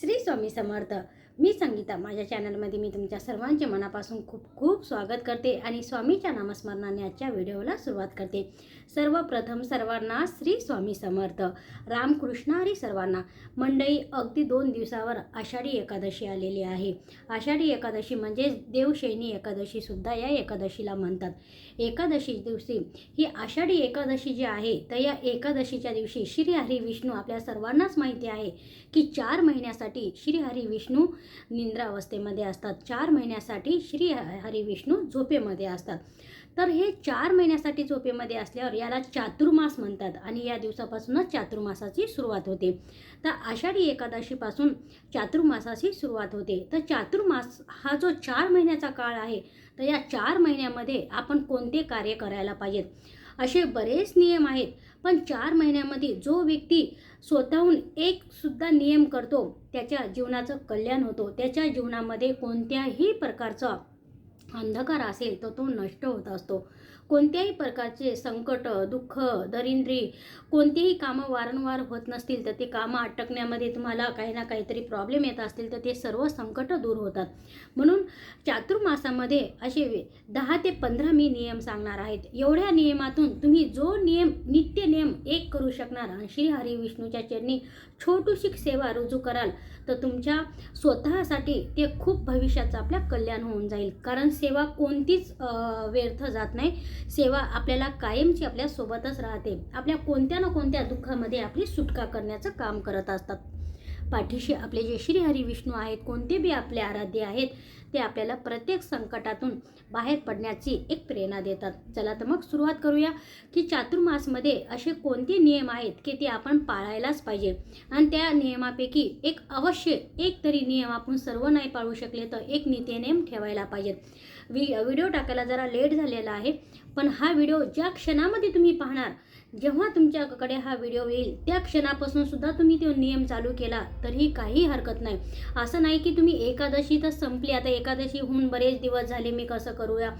श्री स्वामी समर्थ. मी संगीता माझ्या चॅनलमध्ये मी तुमच्या सर्वांचे मनापासून खूप खूप स्वागत करते आणि स्वामीच्या नामस्मरणाने आजच्या व्हिडिओला सुरुवात करते. सर्वप्रथम सर्वांना श्री स्वामी समर्थ रामकृष्ण हरी सर्वांना. मंडळी अगदी दोन दिवसावर आषाढी एकादशी आलेली आहे. आषाढी एकादशी म्हणजे देवशैनी एकादशीसुद्धा या एकादशीला म्हणतात. एकादशी दिवशी ही आषाढी एकादशी जी आहे तर या एकादशीच्या दिवशी श्री हरी विष्णू आपल्या सर्वांनाच माहिती आहे की चार महिन्यासाठी श्री हरी विष्णू निंद्रावस्थेमध्ये असतात. चार महिन्यासाठी श्री हरिविष्णू झोपेमध्ये असतात. तर हे चार महिन्यासाठी झोपेमध्ये असल्यावर याला चातुर्मास म्हणतात आणि या दिवसापासूनच चातुर्मासाची सुरुवात होते. तर आषाढी एकादशीपासून चातुर्मासाची सुरुवात होते. तर चातुर्मास हा जो चार महिन्याचा काळ आहे तर या चार महिन्यामध्ये आपण कोणते कार्य करायला पाहिजेत? असे बरेच नियम आहेत. पण चार महिन्यामध्ये जो व्यक्ती स्वतःहून एक सुद्धा नियम करतो त्याच्या जीवनाचं कल्याण होतो. त्याच्या जीवनामध्ये कोणत्याही प्रकारचा अंधकार असेल तर तो नष्ट होत असतो. कोणत्याही प्रकारचे संकट दुःख दरिंद्री कोणतेही कामं वारंवार होत नसतील तर ते कामं अटकण्यामध्ये तुम्हाला काही ना काहीतरी प्रॉब्लेम येत असतील तर ते सर्व संकट दूर होतात. म्हणून चातुर्मासामध्ये असे दहा ते पंधरा मी नियम सांगणार आहेत. एवढ्या नियमातून तुम्ही जो नियम नित्य नियम एक करू शकणार आणि श्री हरी विष्णूच्या चरणी छोटूशी सेवा रुजू कराल तर तुमच्या स्वतःसाठी ते खूप भविष्याचं आपल्या कल्याण होऊन जाईल. कारण सेवा कोणतीच व्यर्थ जात नाही. सेवा आपल्याला कायमची आपल्या सोबतच राहते. आपल्या कोणत्या ना कोणत्या दुःखामध्ये आपली सुटका करण्याचं काम करत असतात. पाठीशी आपले जे श्री हरी विष्णू आहेत कोणते बी आपले आराध्य आहेत ते आपल्याला प्रत्येक संकटातून बाहेर पडण्याची एक प्रेरणा देतात. चला तर मग सुरुवात करूया की चातुर्मासमध्ये असे कोणते नियम आहेत की ते आपण पाळायलाच पाहिजे? आणि त्या नियमापैकी एक अवश्य एक तरी नियम आपण सर्व नाही पाळू शकले तर एक नियम ठेवायला पाहिजेत. वि व्हिडिओ टाकायला जरा लेट झालेला आहे पण हा व्हिडिओ ज्या क्षणामध्ये तुम्ही पाहणार जेव्हा तुमच्याकडे हा व्हिडिओ येईल त्या क्षणापासून सुद्धा तुम्ही तो नियम चालू केला तरीही काही हरकत नाही. असं नाही की तुम्ही एकादशी तर संपली आता एकादशी होऊन बरेच दिवस झाले मी कसं करूया?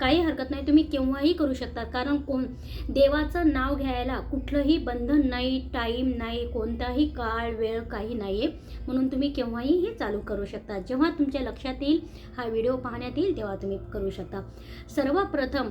काही हरकत नाही तुम्ही केव्हाही करू शकता कारण कोण देवाचं नाव घ्यायला कुठलंही बंधन नाही टाईम नाही कोणताही काळ वेळ काही नाही आहे म्हणून तुम्ही केव्हाही हे चालू करू शकता. जेव्हा तुमच्या लक्षात येईल हा व्हिडिओ पाहण्यात येईल तेव्हा तुम्ही करू शकता. सर्वप्रथम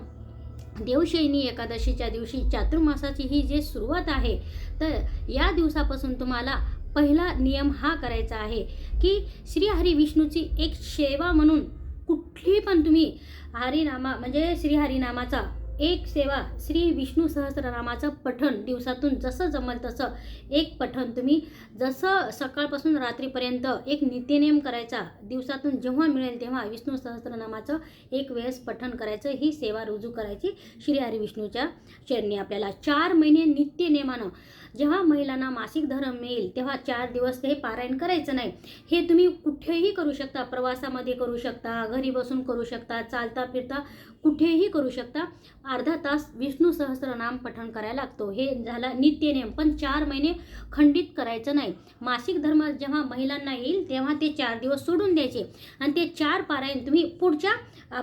देवशैनी एकादशीच्या दिवशी चातुर्मासाची ही जी सुरुवात आहे तर या दिवसापासून तुम्हाला पहिला नियम हा करायचा आहे की श्रीहरी विष्णूची एक सेवा म्हणून कुठली पण तुम्ही हरिनामा म्हणजे श्रीहरिनामाचा एक सेवा श्री विष्णू सहस्रनामाचं पठण दिवसातून जसं जमल तसं एक पठण. तुम्ही जसं सकाळपासून रात्रीपर्यंत एक नित्यनेम करायचा दिवसातून जेव्हा मिळेल तेव्हा विष्णू सहस्रनामाचं एक वेळेस पठण करायचं ही सेवा रुजू करायची श्री हरिविष्णूच्या चरणी. आपल्याला चार महिने नित्यनेमानं जेव्हा महिलांना मासिक धर्म मिळेल तेव्हा चार दिवस ते पारायण करायचं नाही. हे तुम्ही कुठेही करू शकता. प्रवासामध्ये करू शकता घरी बसून करू शकता चालता फिरता कुठेही करू शकता. अर्धा तास विष्णू सहस्रनाम पठण करायला लागतो. हे झाला नित्यनेम पण चार महिने खंडित करायचं नाही. मासिक धर्म जेव्हा महिलांना येईल तेव्हा ते चार दिवस सोडून द्यायचे. आणि ते चार पारायण तुम्ही पुढच्या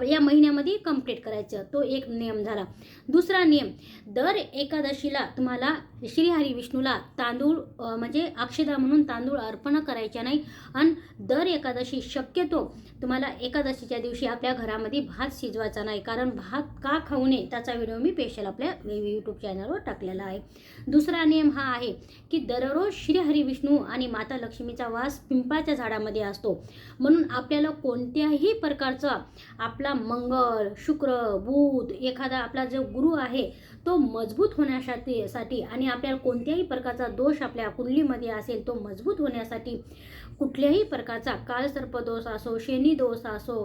या महिन्यामध्ये कंप्लीट करायचं. तो एक नियम झाला. दुसरा नियम दर एकादशीला तुम्हाला श्रीहरी विष्णूला तांदूळ म्हणजे अक्षदा म्हणून तांदूळ अर्पण करायच्या नाही. आणि दर एकादशी शक्यतो तुम्हाला एकादशीच्या दिवशी आपल्या घरामध्ये भात शिजवायचा नाही. कारण भात का खाऊ नये त्याचा व्हिडिओ मी स्पेशल आपल्या यूट्यूब चॅनलवर टाकलेला आहे. दुसरा नियम हा आहे की दररोज श्री हरी विष्णू आणि माता लक्ष्मीचा वास पिंपळाच्या झाडामध्ये असतो. म्हणून आपल्याला कोणत्याही प्रकारचा आपला मंगळ शुक्र बुध एखादा आपला जो गुरु आहे तो मजबूत होण्यासाठी साठी आणि आपल्याला कोणत्याही प्रकारचा दोष आपल्या कुंडलीमध्ये असेल तो मजबूत होण्यासाठी कुठल्याही प्रकारचा कालसर्पदोष असो शनीदोष असो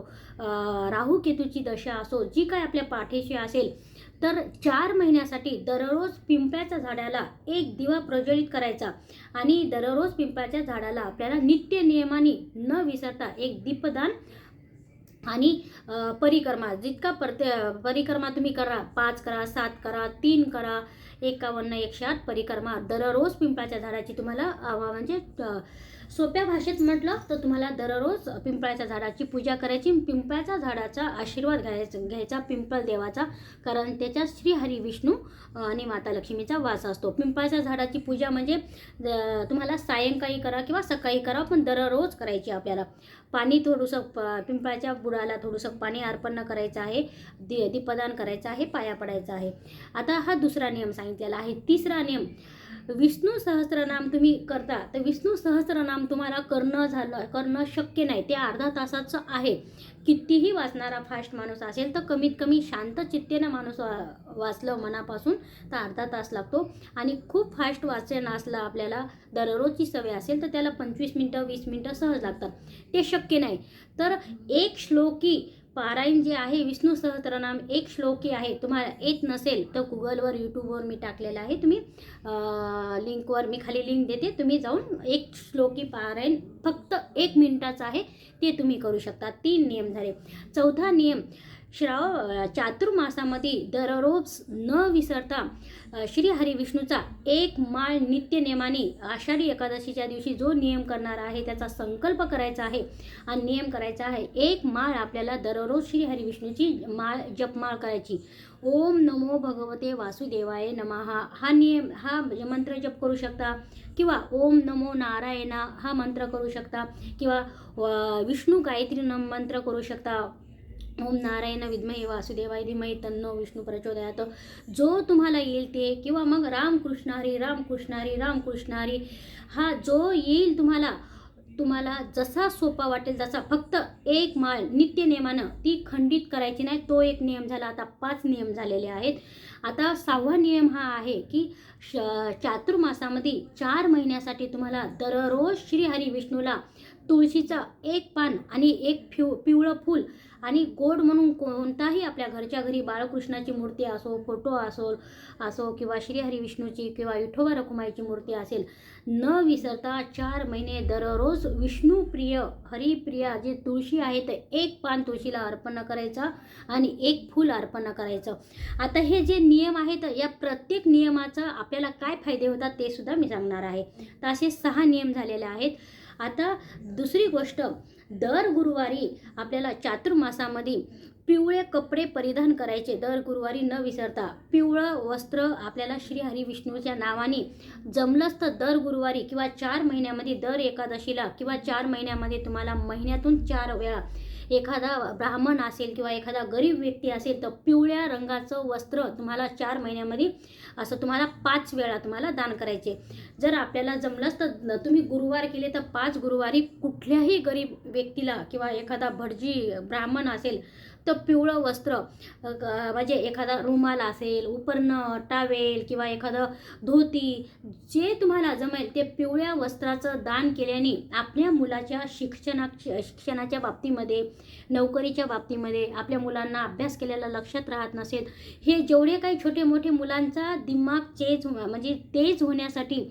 राहू केतूची दशा असो जी काय आपल्या पाठीशी असेल तर चार महिन्यासाठी दररोज पिंपळाच्या झाडाला एक दिवा प्रज्वलित करायचा आणि दररोज पिंपळाच्या झाडाला आपल्याला नित्य नियमाने न विसरता एक दीपदान आणि परिक्रमा जितका परते परिक्रमा तुम्ही करा पाच करा सात करा तीन करा एकावन्न एकशे आठ परिक्रमा दररोज पिंपळाच्या झाडाची तुम्हाला म्हणजे सोप्या भाषेत म्हटलं तर तुम्हाला दररोज पिंपळाच्या झाडाची पूजा करायची. पिंपळाच्या झाडाचा आशीर्वाद घ्यायचा घ्यायचा पिंपळ देवाचा. कारण त्याच्यात श्री हरी विष्णू आणि माता लक्ष्मीचा वास असतो. पिंपळाच्या झाडाची पूजा म्हणजे तुम्हाला सायंकाळी करा किंवा सकाळी करा पण दररोज करायची आपल्याला. पाणी थोडंसं प पिंपळाच्या बुडाला थोडंसं पाणी अर्पण करायचं आहे. दि दीपदान करायचं आहे पाया पडायचं आहे. आता हा दुसरा नियम सांगितलेला आहे. तिसरा नियम विष्णू सहस्रनाम तुम्ही करता तर विष्णू सहस्रनाम तुम्हाला करणं झालं करणं शक्य नाही. ते अर्धा तासाचं आहे. कितीही वाचणारा फास्ट माणूस असेल तर कमीत कमी शांत चित्तेनं माणूस वा- वाचलं मनापासून तर अर्धा तास लागतो. आणि खूप फास्ट वाचन असलं आपल्याला दररोजची सवय असेल तर त्याला पंचवीस मिनटं वीस मिनटं सहज लागतात. ते शक्य नाही. तर एक श्लोकी पारायण जे आहे विष्णू सहस्रनाम एक श्लोकी आहे तुम्हाला येत नसेल तर गुगलवर यूट्यूबवर मी टाकलेलं आहे. तुम्ही लिंकवर मी खाली लिंक देते. तुम्ही जाऊन एक श्लोकी पारायण फक्त एक मिनिटाचं आहे ते तुम्ही करू शकता. तीन नियम झाले. चौथा नियम श्राव चातुर्मासामध्ये दररोज न विसरता श्री हरिविष्णूचा एक माळ नित्य नियमाने आषाढी एकादशीच्या दिवशी जो नियम करणार आहे त्याचा संकल्प करायचा आहे आणि नियम करायचा आहे एक माळ आपल्याला दररोज श्री हरिविष्णूची माळ जपमाळ करायची. ओम नमो भगवते वासुदेवाय नमहा हा नियम हा म्हणजे मंत्र जप करू शकता किंवा ओम नमो नारायणा हा मंत्र करू शकता किंवा विष्णू गायत्री नम मंत्र करू शकता. ओम नारायण विद्महे वासुदेवाय धीमहि तन्नो विष्णू प्रचोदयात. जो तुम्हाला येईल ते किंवा मग रामकृष्णारी रामकृष्णारी रामकृष्णारी हा जो येईल तुम्हाला तुम्हाला जसा सोपा वाटेल जसा फक्त एक माळ नित्य नियमानं ती खंडित करायची नाही. तो एक नियम झाला आता पाच नियम झालेले आहेत. आता सहावा नियम हा आहे की श चातुर्मासामध्ये चार महिन्यासाठी तुम्हाला दररोज श्री हरी विष्णूला तुळशीचा एक पान आणि एक पिव पिवळं फूल आणि गोड म्हणून कोणताही आपल्या घरच्या घरी बाळकृष्णाची मूर्ती असो फोटो असो असो किंवा श्रीहरी विष्णूची किंवा विठोबा रखुमाईची मूर्ती असेल न विसरता चार महिने दररोज विष्णुप्रिय हरिप्रिया जे तुळशी आहे ते एक पान तुळशीला अर्पण करायचा आणि एक फूल अर्पण करायचं. आता हे जे नियम आहेत या प्रत्येक नियमाचा आपल्याला काय फायदे होतात ते सुद्धा मी सांगणार आहे. तर असे सहा नियम झालेले आहेत. आता दुसरी गोष्ट दर गुरुवारी आपल्याला चातुर्मासामध्ये पिवळे कपडे परिधान करायचे दर गुरुवारी न विसरता. पिवळं वस्त्र आपल्याला श्री हरी विष्णूच्या नावाने जमलंच तर दर गुरुवारी किंवा चार महिन्यामध्ये दर एकादशीला किंवा चार महिन्यामध्ये तुम्हाला महिन्यातून चार वेळा एखादा ब्राह्मण असेल किंवा एखादा गरीब व्यक्ती असेल तर पिवळ्या रंगाचं वस्त्र तुम्हाला चार महिन्यामध्ये असं तुम्हाला पाच वेळा तुम्हाला दान करायचे. जर आपल्याला जमलंच तर तुम्ही गुरुवार केले तर पाच गुरुवारी कुठल्याही गरीब व्यक्तीला किंवा एखादा भटजी ब्राह्मण असेल तर पिवळं वस्त्र म्हणजे एखादा रुमाल असेल उपरणं टावेल किंवा एखादं धोती जे तुम्हाला जमेल ते पिवळ्या वस्त्राचं दान केल्याने आपल्या मुलाच्या शिक्षणा शिक्षणाच्या बाबतीमध्ये नोकरीच्या बाबतीमध्ये आपल्या मुलांना अभ्यास केलेला लक्षात राहत नसेल. हे जेवढे काही छोटे मोठे मुलांचा दिमाग चेंज म्हणजे तेज होण्यासाठी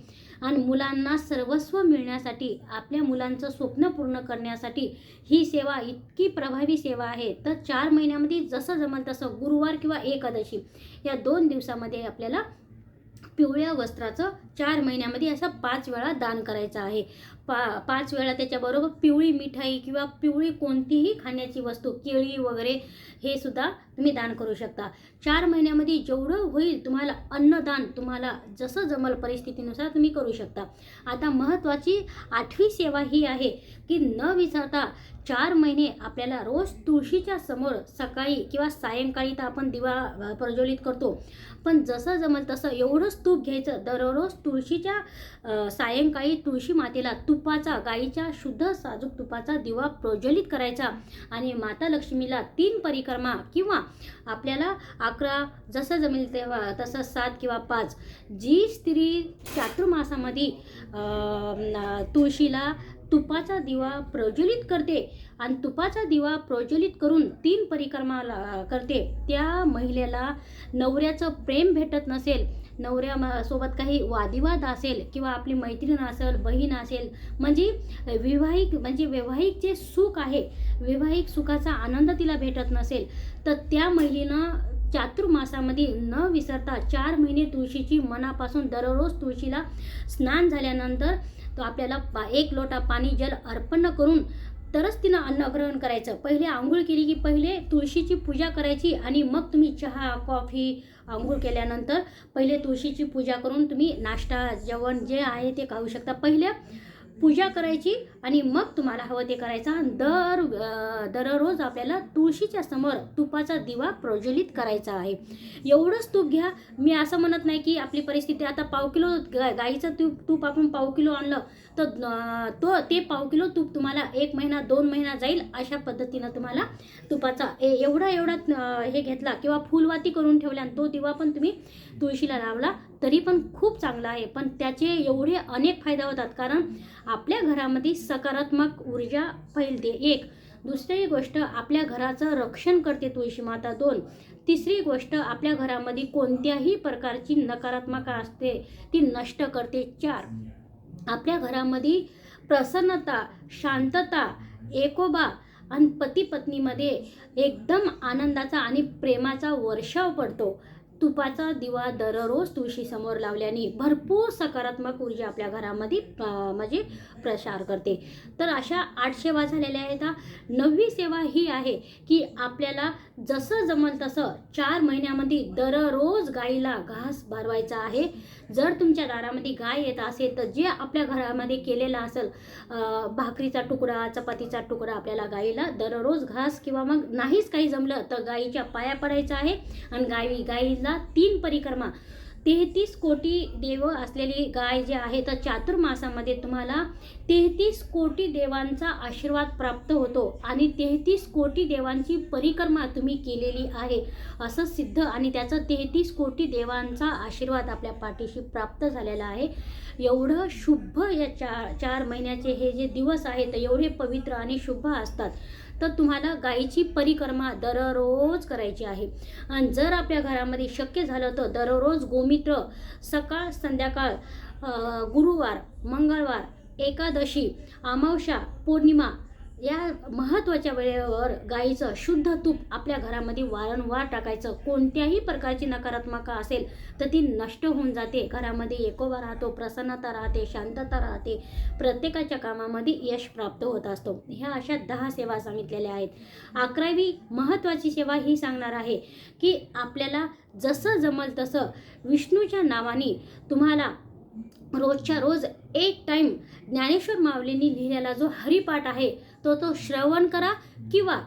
आणि मुलांना सर्वस्व मिळण्यासाठी आपल्या मुलांचं स्वप्न पूर्ण करण्यासाठी ही सेवा इतकी प्रभावी सेवा आहे. तर चार महिन्यामध्ये जसं जमल तसं गुरुवार किंवा एकादशी या दोन दिवसामध्ये आपल्याला पिवळ्या वस्त्राचं चार महिन्यामध्ये असं पाच वेळा दान करायचं आहे. पा पाच वेळा त्याच्याबरोबर पिवळी मिठाई किंवा पिवळी कोणतीही खाण्याची वस्तू केळी वगैरे हे सुद्धा तुम्ही दान करू शकता. चार महिन्यामध्ये जेवढं होईल तुम्हाला अन्नदान तुम्हाला जसं जमल परिस्थितीनुसार तुम्ही करू शकता. आता महत्त्वाची आठवी सेवा ही आहे की न विसरता चार महिने आपल्याला रोज तुळशीच्या समोर सकाळी किंवा सायंकाळी तर आपण दिवा प्रज्वलित करतो. पण जसं जमल तसं एवढंच तूप घ्यायचं दररोज तुळशीच्या सायंकाळी तुळशी मातेला तुपाचा गाईच्या शुद्ध साजूक तुपाचा दिवा प्रज्वलित करायचा आणि माता लक्ष्मीला तीन परिक्रमा किंवा आपल्याला अकरा जसं जमेल तेव्हा तसं सात किंवा पाच जी स्त्री चातुर्मासामध्ये तुळशीला तुपाचा दिवा प्रज्वलित करते आणि तुपाचा दिवा प्रज्वलित करून तीन परिक्रमा करते त्या महिलेला नवऱ्याचं प्रेम भेटत नसेल नवऱ्या सोबत काही वादिवाद असेल किंवा आपली मैत्रीण असेल बहीण असेल म्हणजे विवाहिक म्हणजे वैवाहिक जे सुख आहे वैवाहिक सुखाचा आनंद तिला भेटत नसेल तर त्या महिलेनं चातुर्मासामध्ये न विसरता चार महिने तुळशीची मनापासून दररोज तुळशीला स्नान झाल्यानंतर तो आपल्याला पा एक लोटा पाणी जल अर्पण करून तरच तिनं अन्नग्रहण करायचं. पहिले आंघोळ केली की पहिले तुळशीची पूजा करायची आणि मग तुम्ही चहा कॉफी आंघोळ केल्यानंतर पहिले तुळशीची पूजा करून तुम्ही नाश्ता जेवण जे आहे ते खाऊ शकता. पहिले पूजा करायची आणि मग तुम्हाला हवं ते करायचं आणि दर दररोज आपल्याला तुळशीच्या समोर तुपाचा दिवा प्रज्वलित करायचा आहे. एवढंच तूप घ्या. मी असं म्हणत नाही की आपली परिस्थिती आता पाव किलो गा- गाईचं तूप तूप आपण पाव किलो आणलं तर तो ते पाव किलो तूप तुम्हाला एक महिना दोन महिना जाईल अशा पद्धतीनं तुम्हाला तुपाचा ए- एवढा एवढा हे घेतला किंवा फुलवाती करून ठेवल्या आणि तो दिवा पण तुम्ही तुळशीला लावला तरी पण खूप चांगला आहे. पण त्याचे एवढे अनेक फायदे होतात. कारण आपल्या घरामध्ये सकारात्मक ऊर्जा फैलते. एक दुसरी गोष्ट आपल्या घराचं रक्षण करते तुळशी माता. दोन तिसरी गोष्ट आपल्या घरामध्ये कोणत्याही प्रकारची नकारात्मक असते ती नष्ट करते. चार आपल्या घरामध्ये प्रसन्नता शांतता एकोबा आणि पती पत्नीमध्ये एकदम आनंदाचा आणि प्रेमाचा वर्षाव पडतो. तुपाचा दिवा दररोज तुळशीसमोर लावल्याने भरपूर सकारात्मक ऊर्जा आपल्या घरामध्ये म्हणजे प्रसार करते. तर अशा आठ सेवा झालेल्या आहेत. नववी सेवा ही आहे की आपल्याला जसं जमल तसं चार महिन्यामध्ये दररोज गाईला घास भरवायचा आहे. जर तुमच्या दारामध्ये गाय येत असेल तर जे आपल्या घरामध्ये केलेलं असेल भाकरीचा तुकडा चपातीचा तुकडा आपल्याला गाईला दररोज घास किंवा मग नाहीच काही जमलं तर गाईच्या पाया पडायचा आहे. आणि गाई गाईला तीन परिक्रमा. तेहतीस कोटी देव असलेली गाय जे आहे तर चातुर्मासामध्ये तुम्हाला तेहतीस कोटी देवांचा आशीर्वाद प्राप्त होतो आणि तेहतीस कोटी देवांची परिक्रमा तुम्ही केलेली आहे असं सिद्ध आणि त्याचा तेहतीस कोटी देवांचा आशीर्वाद आपल्या पाठीशी प्राप्त झालेला आहे. एवढं शुभ या चार चार महिन्याचे हे जे दिवस आहेत एवढे पवित्र आणि शुभ असतात. तर तुम्हाला गायीची परिक्रमा दररोज करायची आहे. आणि जर आपल्या घरामध्ये शक्य झालं तर दररोज गोमित्र सकाळ संध्याकाळ गुरुवार मंगळवार एकादशी अमावस्या पौर्णिमा या महत्त्वाच्या वेळेवर गाईचं शुद्ध तूप आपल्या घरामध्ये वारंवार टाकायचं. कोणत्याही प्रकारची नकारात्मकता असेल तर ती नष्ट होऊन जाते. घरामध्ये एकोबा राहतो प्रसन्नता राहते शांतता राहते. प्रत्येकाच्या कामामध्ये यश प्राप्त होत असतो. ह्या अशा दहा सेवा सांगितलेल्या आहेत. अकरावी महत्त्वाची सेवा ही सांगणार आहे की आपल्याला जसं जमल तसं विष्णूच्या नावाने तुम्हाला रोजच्या रोज एक टाईम ज्ञानेश्वर माऊलींनी लिहिलेला जो हरिपाठ आहे तो तो श्रवण करा किंवा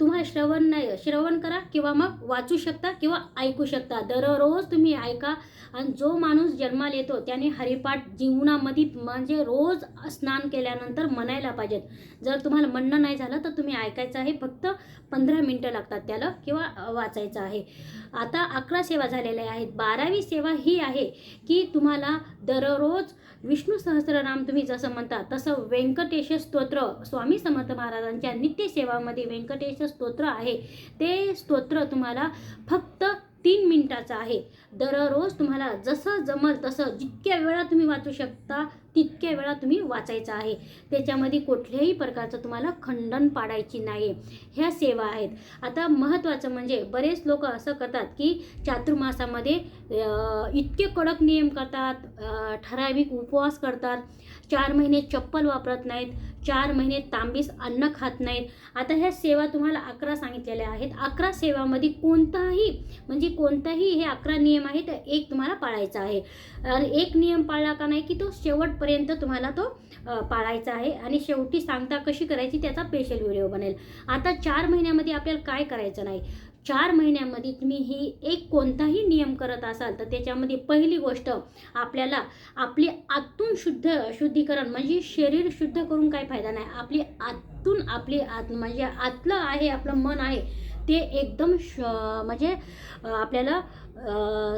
तुम्हाला श्रवण नाही श्रवण करा किंवा मग वाचू शकता किंवा ऐकू शकता. दररोज तुम्ही ऐका आणि जो माणूस जन्माला येतो त्याने हरिपाठ जीवनामध्ये म्हणजे रोज स्नान केल्यानंतर म्हणायला पाहिजेत. जर तुम्हाला म्हणणं नाही झालं तर तुम्ही ऐकायचं आहे फक्त पंधरा मिनटं लागतात त्याला किंवा वाचायचं आहे. आता अकरा सेवा झालेल्या आहेत. बारावी सेवा ही आहे की तुम्हाला दररोज विष्णू सहस्रनाम तुम्ही जसं म्हणता तसं व्यंकटेश स्तोत्र स्वामी समर्थ महाराजांच्या नित्यसेवामध्ये व्यंकटेश स्तोत्र आहे. ते स्तोत्र तुम्हाला फक्त तीन मिनटाचा आहे. दररोज तुम्हाला जसं जमल तसं जितक्या वेळा तुम्ही वाचू शकता तितक्या वेळा तुम्ही वाचायचं आहे. त्याच्यामध्ये कुठल्याही प्रकारचं तुम्हाला खंडन पाडायची नाही ह्या सेवा आहेत. आता महत्त्वाचं म्हणजे बरेच लोक असं करतात की चातुर्मासामध्ये इतके कडक नियम करतात ठराविक उपवास करतात चार महिने चप्पल वापरत नाहीत चार महिने तांबीस अन्न खात नाहीत. आता ह्या सेवा तुम्हाला अकरा सांगितलेल्या आहेत. अकरा सेवामध्ये कोणताही म्हणजे कोणताही हे अकरा नियम आहेत एक तुम्हाला पाळायचा आहे. आणि एक नियम पाळला का नाही की तो शेवटपर्यंत तुम्हाला तो पाळायचा आहे. आणि शेवटी सांगता कशी करायची त्याचा स्पेशल व्हिडिओ बनेल. आता चार महिन्यामध्ये आपल्याला काय करायचं नाही? चार महिन्यामध्ये तुम्ही ही एक कोणताही नियम करत असाल तर त्याच्यामध्ये पहिली गोष्ट आपल्याला आपली आतून शुद्ध शुद्धीकरण म्हणजे शरीर शुद्ध करून काही फायदा नाही. आपली आतून आपली आत म्हणजे आतलं आहे आपलं मन आहे ते एकदम श म्हणजे आपल्याला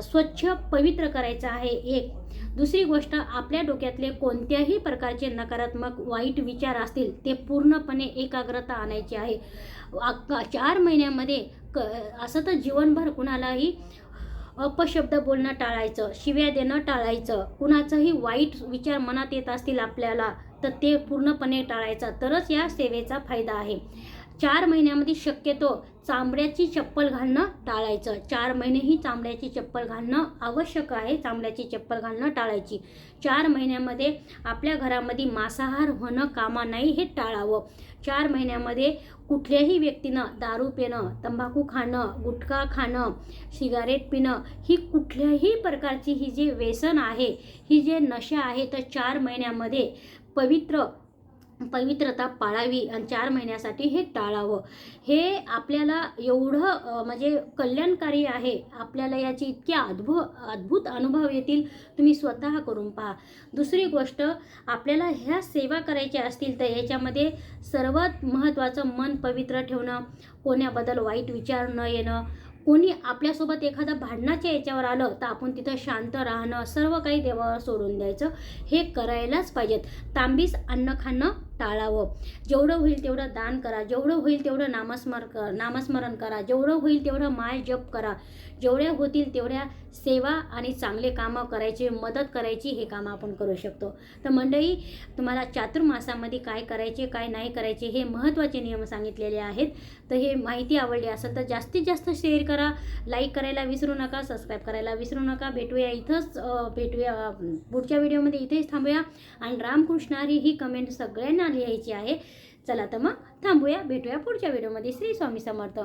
स्वच्छ पवित्र करायचं आहे एक. दुसरी गोष्ट आपल्या डोक्यातले कोणत्याही प्रकारचे नकारात्मक वाईट विचार असतील ते पूर्णपणे एकाग्रता आणायची आहे. चार महिन्यामध्ये क असं तर जीवनभर कुणालाही अपशब्द बोलणं टाळायचं शिव्या देणं टाळायचं कुणाचाही वाईट विचार मनात येत असतील आपल्याला तर ते पूर्णपणे टाळायचं. तरच या सेवेचा फायदा आहे. चार महिन्यामध्ये शक्यतो चांबड्याची चप्पल घालणं टाळायचं. चार महिने ही चांबड्याची चप्पल घालणं आवश्यक आहे चांबड्याची चप्पल घालणं टाळायची. चार महिन्यामध्ये आपल्या घरामध्ये मांसाहार होणं कामा नाही हे टाळावं. चार महिन्यामध्ये कुठल्याही व्यक्तीनं दारू पिणं तंबाखू खाणं गुटखा खाणं सिगारेट पिणं ही कुठल्याही प्रकारची ही जी व्यसन आहे ही जे नशा आहे तर चार महिन्यामध्ये पवित्र पवित्रता पाळावी आणि चार महिन्यासाठी हे टाळावं. हे आपल्याला एवढं म्हणजे कल्याणकारी आहे. आपल्याला याची इतकी अद्भुत अद्भुत अनुभव येतील तुम्ही स्वतः करून पहा. दुसरी गोष्ट आपल्याला ह्या सेवा करायच्या असतील तर याच्यामध्ये सर्वात महत्त्वाचं मन पवित्र ठेवणं कोण्याबद्दल वाईट विचार न येणं कोणी आपल्यासोबत एखादं भांडणाच्या याच्यावर आलं तर आपण तिथं शांत राहणं सर्व काही देवावर सोडून द्यायचं हे करायलाच पाहिजेत. तांबीस अन्न खाणं टाळावं. जेवढं होईल तेवढं दान करा. जेवढं होईल तेवढं नामस्मर नामस्मरण करा. जेवढं होईल तेवढं माय जप करा. जेवढ्या होतील तेवढ्या सेवा आणि चांगले कामं करायची मदत करायची हे कामं आपण करू शकतो. तर मंडळी तुम्हाला चातुर्मासामध्ये काय करायचे काय नाही करायचे हे महत्त्वाचे नियम सांगितलेले आहेत. तर हे माहिती आवडली असेल तर जास्तीत जास्त शेअर करा. लाईक करायला विसरू नका सबस्क्राईब करायला विसरू नका. भेटूया इथंच भेटूया पुढच्या व्हिडिओमध्ये इथेच थांबूया. आणि रामकृष्णारी ही कमेंट सगळ्यांना लिहायची आहे. चला तर मग थांबूया. भेटूया पुढच्या व्हिडिओमध्ये. श्री स्वामी समर्थ.